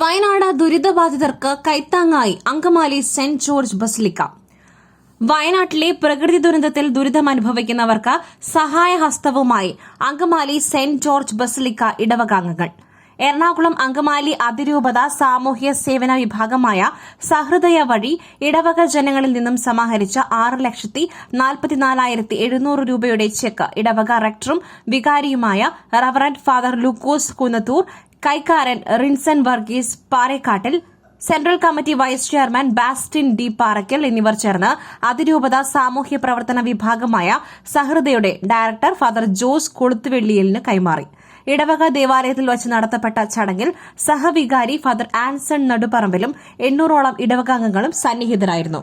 Wayanad ദുരിതബാധിതർക്ക് കൈത്താങ്ങായി Angamaly saint George basilica. വയനാട്ടിലെ പ്രകൃതി ദുരന്തത്തിൽ ദുരിതമനുഭവിക്കുന്നവർക്ക് സഹായഹസ്തവുമായി അങ്കമാലി സെന്റ് ജോർജ് ബസലിക്ക ഇടവകാംഗങ്ങൾ. എറണാകുളം അങ്കമാലി അതിരൂപത സാമൂഹ്യ സേവന വിഭാഗമായ സഹൃദയ വഴി ഇടവക ജനങ്ങളിൽ നിന്നും സമാഹരിച്ച ആറ് ലക്ഷത്തി നാൽപ്പത്തിനാലായിരത്തി എഴുന്നൂറ് രൂപയുടെ ചെക്ക് ഇടവക റക്ടറും വികാരിയുമായ reverend father Lukose Kunnathur കൈക്കാരൻ Rinson Varghese Parekkattil central committee vice chairman Bastin D Parakkal എന്നിവർ ചേർന്ന് അതിരൂപത സാമൂഹ്യ പ്രവർത്തന വിഭാഗമായ സഹൃദയുടെ ഡയറക്ടർ ഫാദർ ജോസ് കൊളുത്തുവെള്ളിയലിന് കൈമാറി. ഇടവക ദേവാലയത്തിൽ വച്ച് നടത്തപ്പെട്ട ചടങ്ങിൽ സഹവികാരി ഫാദർ ആൻസൺ നടുപറമ്പിലും എണ്ണൂറോളം ഇടവകാംഗങ്ങളും സന്നിഹിതരായിരുന്നു.